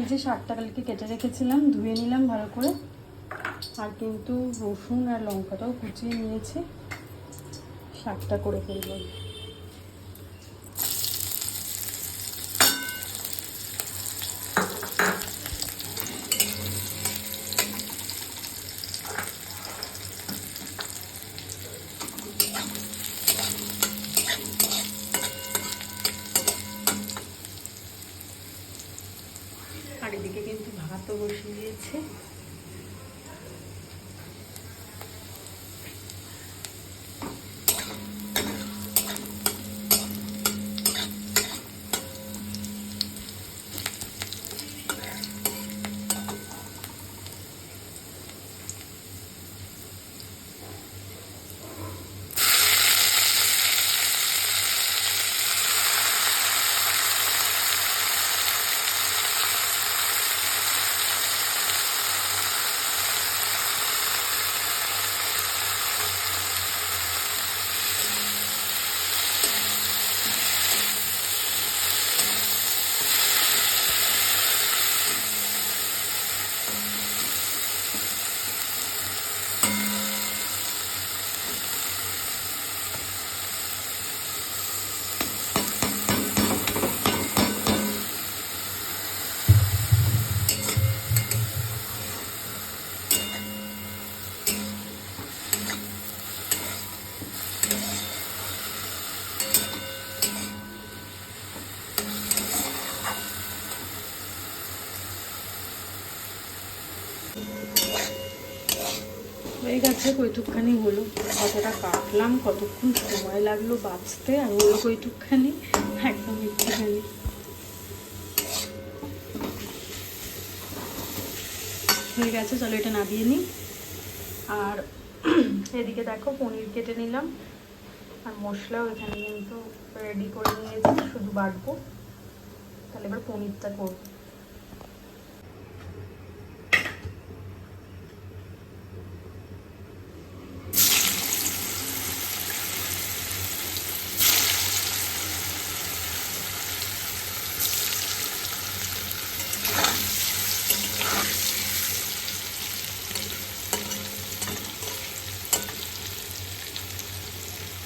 এই যে শাকটা কালকে কেটে রেখেছিলাম, ধুয়ে নিলাম ভালো করে। আর কিন্তু রসুন আর লঙ্কাটাও কুচিয়ে নিয়েছি। শাকটা করে ফেলব আর এদিকে কিন্তু ভাতও বসিয়ে দিয়েছে। গেছে, কইটুকখানি হলো। কতটা কাটলাম, কতক্ষণ সময় লাগল বাঁচতে আর হলো কইটুকখানি, একদম একটুখানি। হয়ে গেছে, চলো এটা নামিয়ে নিই। আর এদিকে দেখো, পনির কেটে নিলাম। আর মশলাও এখানে কিন্তু রেডি করে নিয়েছি, শুধু বাটবো। তাহলে এবার পনিরটা করব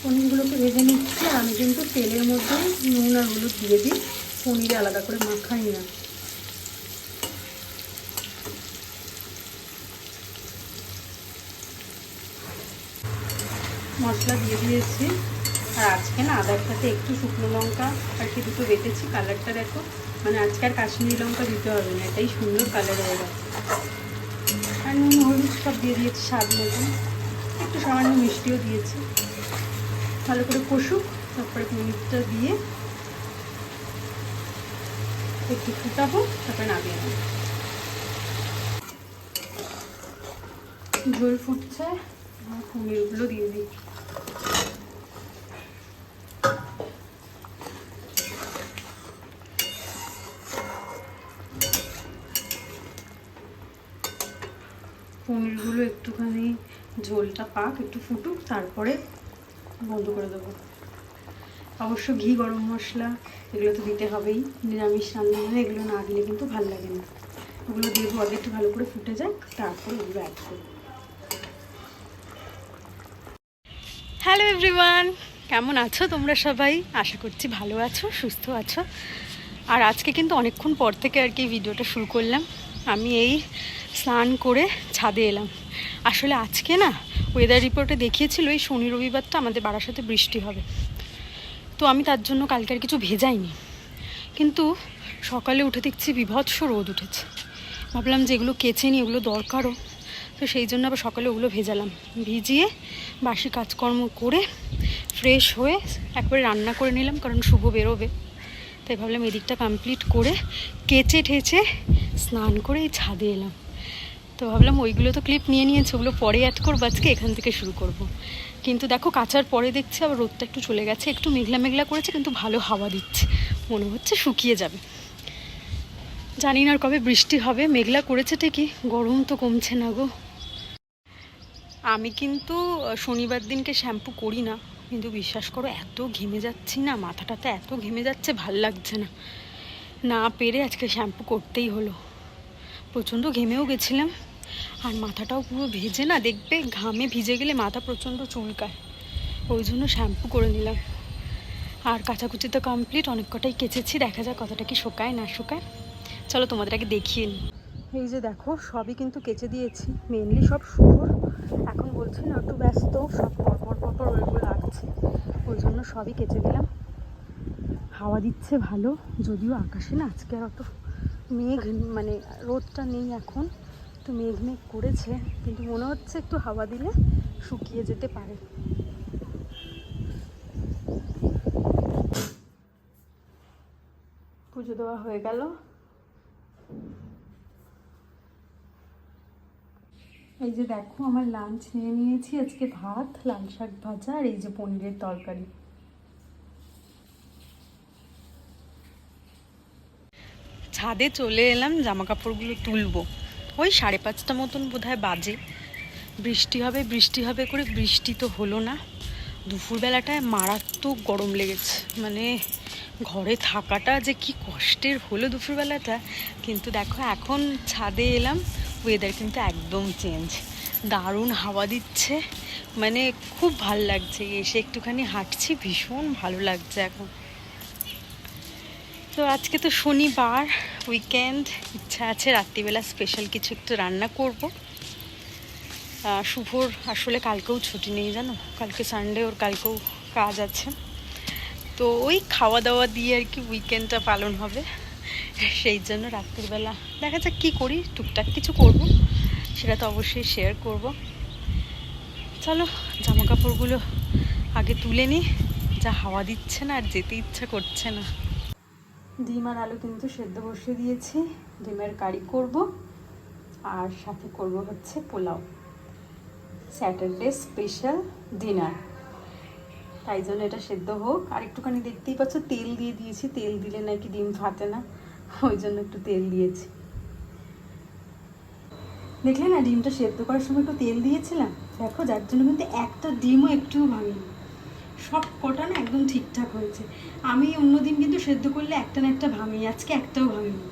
পনিরগুলোকে ভেজে নিচ্ছি আর আমি কিন্তু তেলের মধ্যে নুন আর হলুদ দিয়ে দিই। পনিরে আলাদা করে মাখাই না। মশলা দিয়ে দিয়েছি। আর আজকে না আদার সাথে একটু শুকনো লঙ্কা আর কি দুটো বেটেছি, কালারটা দেখো। মানে আজকে আর কাশ্মীরি লঙ্কা দিতে হবে না, এটাই সুন্দর কালার হয়ে গেছে। আর নুন, হলুদ সব দিয়ে দিয়েছি স্বাদ মতন। একটু সামান্য মিষ্টিও দিয়েছি। ভালো করে কষুক। তারপরে পনিরটা দিয়ে একটু ফুটাবো, তারপরে নামিয়ে নেব। ঝোল ফুটছে আর পনিরগুলো দিয়ে দিই। পনিরগুলো একটুখানি ঝোলটা পাক, একটু ফুটুক, তারপরে বন্ধ করে দেবো। অবশ্য ঘি, গরম মশলা, এগুলো তো দিতে হবেই। নিরামিষ রান্না হয় এগুলো না দিলে কিন্তু ভালো লাগে না। ওগুলো দেবো একটু ভালো করে ফুটে যাক, তারপর ওগুলো অ্যাড করব। হ্যালো এভরিওয়ান কেমন আছো তোমরা সবাই? আশা করছি ভালো আছো, সুস্থ আছো। আর আজকে কিন্তু অনেকক্ষণ পর থেকে আর কি ভিডিওটা শুরু করলাম। আমি এই স্নান করে ছাদে এলাম। আসলে আজকে না ওয়েদার রিপোর্টে দেখিয়েছিল, এই শনি রবিবারটা আমাদের বারাসাতে বৃষ্টি হবে। তো আমি তার জন্য কালকে আর কিছু ভেজাইনি। কিন্তু সকালে উঠে দেখছি বিভৎস রোদ উঠেছে। ভাবলাম যে এগুলো কেচে নি এগুলো দরকারও। তো সেই জন্য আবার সকালে ওগুলো ভেজালাম। ভিজিয়ে বাসি কাজকর্ম করে ফ্রেশ হয়ে একবারে রান্না করে নিলাম, কারণ শুভ বেরোবে। তাই ভাবলাম এদিকটা কমপ্লিট করে কেচে ঠেচে স্নান করে এই ছাদে এলাম। তো ভাবলাম ওইগুলো তো ক্লিপ নিয়ে নিয়েছে, ওগুলো পরে অ্যাড করব আজকে, এখান থেকে শুরু করব। কিন্তু দেখো, কাচার পরে দেখছি, আবার রোদটা একটু চলে গেছে, একটু মেঘলা মেঘলা করেছে, কিন্তু ভালো হাওয়া দিচ্ছে। মনে হচ্ছে শুকিয়ে যাবে। জানি না আর কবে বৃষ্টি হবে, মেঘলা করেছে ঠিকই গরম তো কমছে না গো। আমি কিন্তু শনিবার দিনকে শ্যাম্পু করি না, কিন্তু বিশ্বাস করো, এত ঘেমে যাচ্ছি না মাথাটাতে এত ঘেমে যাচ্ছে, ভালো লাগছে না। না পেরে আজকে শ্যাম্পু করতেই হলো। প্রচণ্ড ঘেমেও গেছিলাম। আর মাথাটাও পুরো ভেজে না, দেখবে ঘামে ভিজে গেলে মাথা প্রচণ্ড চুলকায়। ওই জন্য শ্যাম্পু করে নিলাম। আর কাচাকুচি তো কমপ্লিট অনেক কটাই কেচেছি, দেখা যাক কতটা কি শোকায়, না শোকায়। চলো তোমাদের আগে দেখিয়ে নিই এই যে দেখো, সবই কিন্তু কেচে দিয়েছি মেনলি সব শুভর এখন বলছি না, একটু ব্যস্ত, সব পরপর পরপর ওইগুলো লাগছে ওই জন্য সবই কেচে দিলাম। হাওয়া দিচ্ছে ভালো, যদিও আকাশে না, আজকে আর অত মেঘ মানে রোদটা নেই এখন। তো মেঘ মেঘ করেছে, কিন্তু মনে হচ্ছে একটু হাওয়া দিলে শুকিয়ে যেতে পারে। পুজো দেওয়া হয়ে গেল। এই যে দেখো, আমার লাঞ্চ নিয়ে নিয়েছি আজকে ভাত, লাল শাক ভাজা আর এই যে পনিরের তরকারি। ছাদে চলে এলাম জামা কাপড়গুলো তুলবো। ওই সাড়ে পাঁচটা মতন বোধহয় বাজে। বৃষ্টি হবে বৃষ্টি হবে করে বৃষ্টি তো হলো না। দুপুরবেলাটায় মারাত্মক গরম লেগেছে। মানে ঘরে থাকাটা যে কি কষ্টের হলো দুপুরবেলাটা। কিন্তু দেখো, এখন ছাদে এলাম ওয়েদার কিন্তু একদম চেঞ্জ দারুণ হাওয়া দিচ্ছে। মানে খুব ভালো লাগছে। এসে একটুখানি হাঁটছি, ভীষণ ভালো লাগছে এখন। তো আজকে তো শনিবার উইকেন্ড ইচ্ছা আছে রাত্রিবেলা স্পেশাল কিছু একটু রান্না করব। শুভর আসলে কালকেও ছুটি নেই জানো, কালকে সানডে ওর কালকেও কাজ আছে। তো ওই খাওয়া দাওয়া দিয়ে আর কি উইকেন্ডটা পালন হবে, সেই জন্য রাত্রিবেলা, দেখা যাক কী করি, টুকটাক কিছু করব, সেটা তো অবশ্যই শেয়ার করব। চলো জামা কাপড়গুলো আগে তুলে নিই যা হাওয়া দিচ্ছে না আর যেতে ইচ্ছা করছে না। ডিম আর আলু কিন্তু সেদ্ধ বসিয়ে দিয়েছি। ডিমের কারি করব। আর সাথে করব হচ্ছে পোলাও। স্যাটারডে স্পেশাল ডিনার তাই জন্য এটা সেদ্ধ হোক। আর একটুখানি দেখতেই পাচ্ছ, তেল দিয়ে দিয়েছি। তেল দিলে নাকি ডিম ফাটে না। ওই জন্য একটু তেল দিয়েছি। দেখলে না, ডিমটা সেদ্ধ করার সময় একটু তেল দিয়েছিলাম? দেখো, যার জন্য কিন্তু একটা ডিমও একটুও ভাঙেনি। সব কটা না একদম ঠিকঠাক হয়েছে। আমি অন্যদিন কিন্তু সেদ্ধ করলে একটা না একটা ভাঙি, আজকে একটাও ভাঙিনি।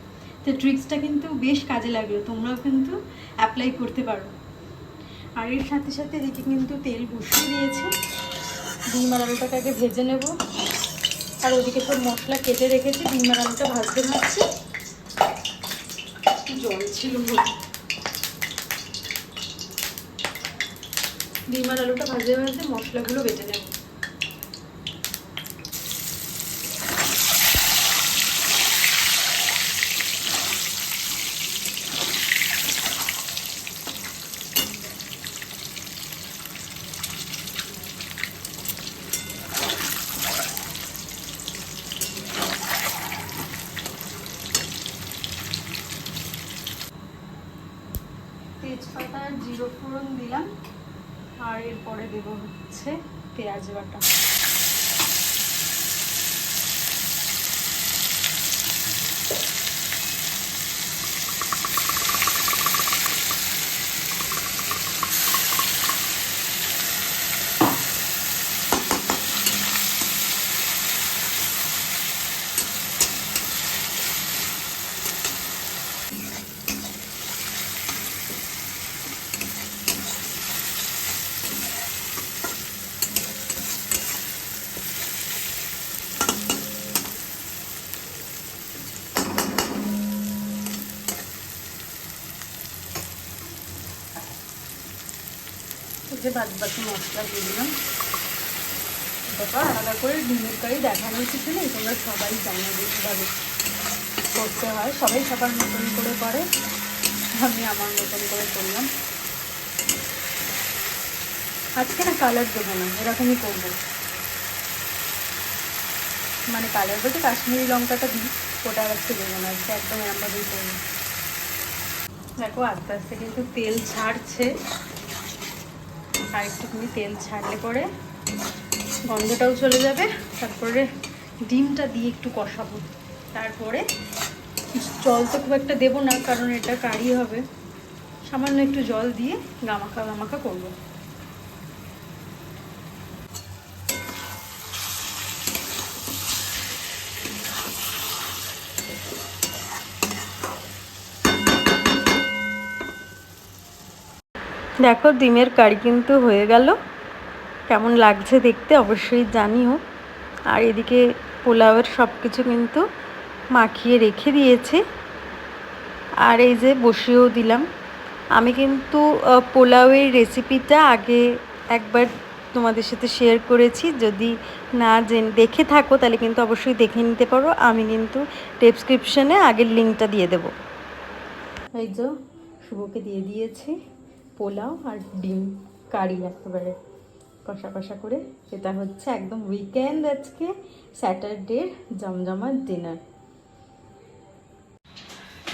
তো ট্রিক্সটা কিন্তু বেশ কাজে লাগল, তোমরাও কিন্তু অ্যাপ্লাই করতে পারো। আর এর সাথে সাথে এদিকে কিন্তু তেল বসিয়ে দিয়েছি। ডিম আর আলুটাকে আগে ভেজে নেব। আর ওদিকে সব মশলা কেটে রেখেছি, ডিম আর আলুটা ভাজতে ভাজছি। জল ছিল। ডিম আর আলুটা ভাজে ভাজে মশলাগুলো বেটে নেব তেজপাতা আর জিরো ফোড়ন দিলাম আর এরপরে দেবো হচ্ছে পেঁয়াজ বাটা যে বাদ বাকি মশলা দিয়ে দিলাম। দেখো, আলাদা করে ডিমের কারি দেখানোর কিছু নেই, তোমরা সবাই জানো যে কীভাবে করতে হয়। সবাই সবার মতন করে করে, আমি আমার মতন করে করলাম। আজকে না কালার দেবো না, এরকমই করব। মানে কালার বলতে কাশ্মীরি লঙ্কাটা দিই, ওটা আজকে দেবো না, আজকে একদম এরমভাবেই করব। দেখো, আস্তে আস্তে কিন্তু তেল ছাড়ছে। আর একটুখানি তেল ছাড়লে পরে গন্ধটাও চলে যাবে। তারপরে ডিমটা দিয়ে একটু কষাবো। তারপরে জল তো খুব একটা দেবো না, কারণ এটা কারি হবে। সামান্য একটু জল দিয়ে গামাখা গামাখা করব। দেখো, ডিমের কারি কিন্তু হয়ে গেল। কেমন লাগছে দেখতে অবশ্যই জানিও। আর এদিকে পোলাওয়ের সব কিছু কিন্তু মাখিয়ে রেখে দিয়েছি। আর এই যে বসিয়েও দিলাম। আমি কিন্তু পোলাওয়ের রেসিপিটা আগে একবার তোমাদের সাথে শেয়ার করেছি। যদি না জেনে, দেখে থাকো, তাহলে কিন্তু অবশ্যই দেখে নিতে পারো। আমি কিন্তু ডেসক্রিপশনে আগের লিঙ্কটা দিয়ে দেবো। এই যে, শুভকে দিয়ে দিয়েছি। পোলাও আর ডিম কারি একেবারে কষা কষা করে। এটা হচ্ছে একদম উইকেন্ড আজকে স্যাটারডের জমজমাট ডিনার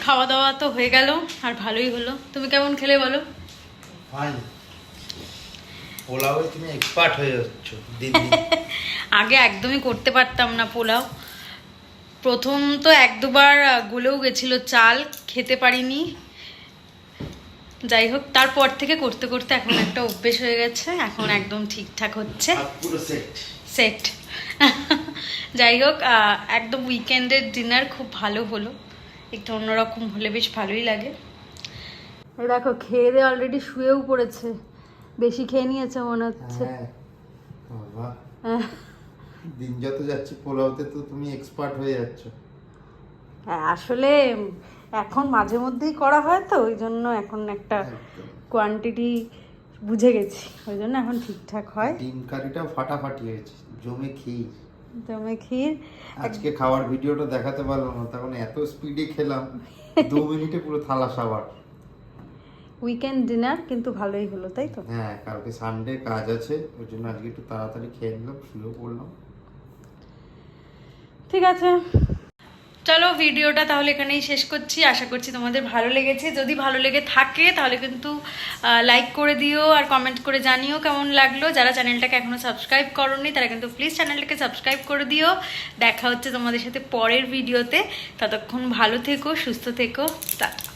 খাওয়া দাওয়া তো হয়ে গেল আর ভালোই হলো। তুমি কেমন খেলে বলো? পোলাওয়ে তুমি এক্সপার্ট হয়ে যাচ্ছ আগে একদমই করতে পারতাম না পোলাও। প্রথম তো এক দুবার গলেও গেছিল চাল খেতে পারিনি। যাই হোক তারপর থেকে করতে করতে এখন একটা অভ্যেস হয়ে গেছে এখন একদম ঠিকঠাক হচ্ছে। সেট সেট যাই হোক একদম উইকেন্ডের ডিনার খুব ভালো হলো। একটু অন্যরকম হলে বেশ ভালোই লাগে। দেখো খেয়ে দিয়ে অলরেডি শুয়েও পড়েছে। বেশি খেয়ে নিয়েছে মনে হচ্ছে। হ্যাঁ হ্যাঁ। দিন যত যাচ্ছে পোলাওতে তো তুমি এক্সপার্ট হয়ে যাচ্ছ। হ্যাঁ, আসলে এখন মাঝে মধ্যেই করা হয় তো ওই জন্য এখন একটা কোয়ান্টিটি বুঝে গেছি ওই জন্য এখন ঠিকঠাক হয়। ডিম কারিটা ফাটাফাটি হয়েছে জমে ক্ষীর। জমে ক্ষীর। আজকে খাওয়ার ভিডিওটা দেখাতে পারলাম না তখন এত স্পিডে খেলাম দু মিনিটে পুরো থালা সাবার। উইকেন্ড ডিনার কিন্তু ভালোই হলো তাই তো? হ্যাঁ কালকে সানডে কাজ আছে ওই জন্য আজকে একটু তাড়াতাড়ি খেয়ে নিলাম শুয়েও পড়লাম। ঠিক আছে। চলো ভিডিওটা তাহলে এখানেই শেষ করছি। আশা করছি তোমাদের ভালো লেগেছে। যদি ভালো লেগে থাকে, তাহলে কিন্তু লাইক করে দিও আর কমেন্ট করে জানিও কেমন লাগল। যারা চ্যানেলটাকে এখনও সাবস্ক্রাইব করোনি, তারা কিন্তু প্লিজ চ্যানেলটাকে সাবস্ক্রাইব করে দিও। দেখা হচ্ছে তোমাদের সাথে পরের ভিডিওতে ততক্ষণ ভালো থেকো, সুস্থ থেকো। টাটা